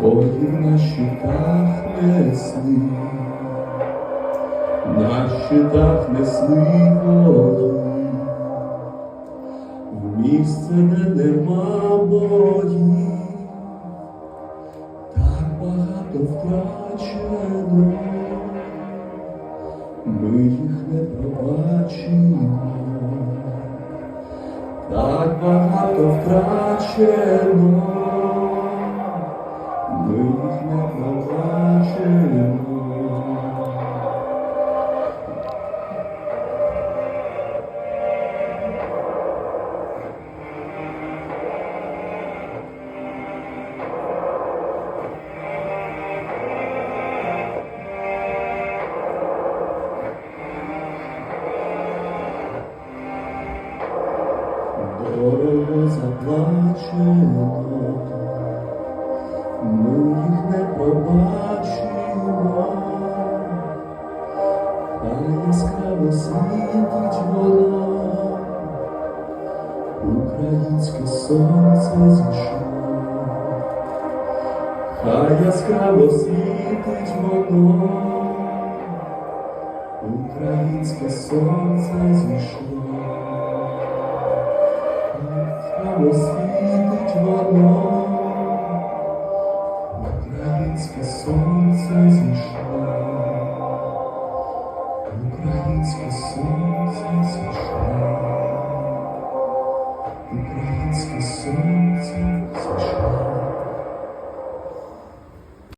воїн на щитах несли, на щитах несли воїн. В місце, де нема боїв, так багато втрачено, ми їх не пробачимо, так багато втрачено, Дорого заплачено, ми їх не пробачимо, хай яскраво світить воно, українське сонце зійшло, хай яскраво світить воно, українське сонце зійшло. Яскраво світить воно,